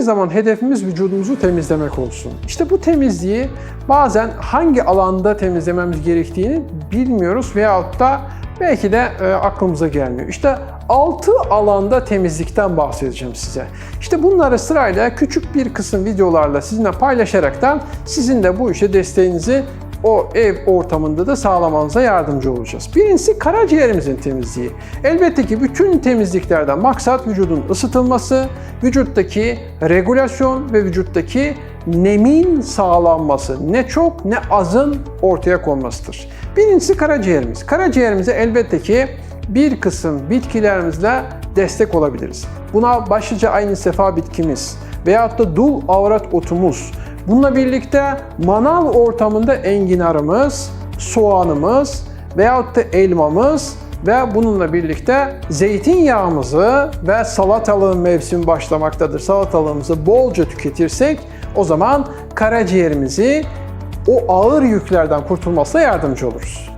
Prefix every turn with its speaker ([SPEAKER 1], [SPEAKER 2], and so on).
[SPEAKER 1] zaman hedefimiz vücudumuzu temizlemek olsun. İşte bu temizliği bazen hangi alanda temizlememiz gerektiğini bilmiyoruz veyahut da belki de e, aklımıza gelmiyor. İşte 6 alanda temizlikten bahsedeceğim size. İşte bunları sırayla küçük bir kısım videolarla sizinle paylaşaraktan sizin de bu işe desteğinizi o ev ortamında da sağlamanıza yardımcı olacağız. Birincisi karaciğerimizin temizliği. Elbette ki bütün temizliklerden maksat vücudun ısıtılması, vücuttaki regülasyon ve vücuttaki nemin sağlanması. Ne çok ne azın ortaya konmasıdır. Birincisi karaciğerimiz. Karaciğerimize elbette ki bir kısım bitkilerimizle destek olabiliriz. Buna başlıca aynı sefa bitkimiz veyahut da dul avrat otumuz, Bununla birlikte manav ortamında enginarımız, soğanımız veyahut da elmamız ve bununla birlikte zeytinyağımızı ve salatalığın mevsimi başlamaktadır. Salatalığımızı bolca tüketirsek o zaman karaciğerimizi o ağır yüklerden kurtulmasına yardımcı oluruz.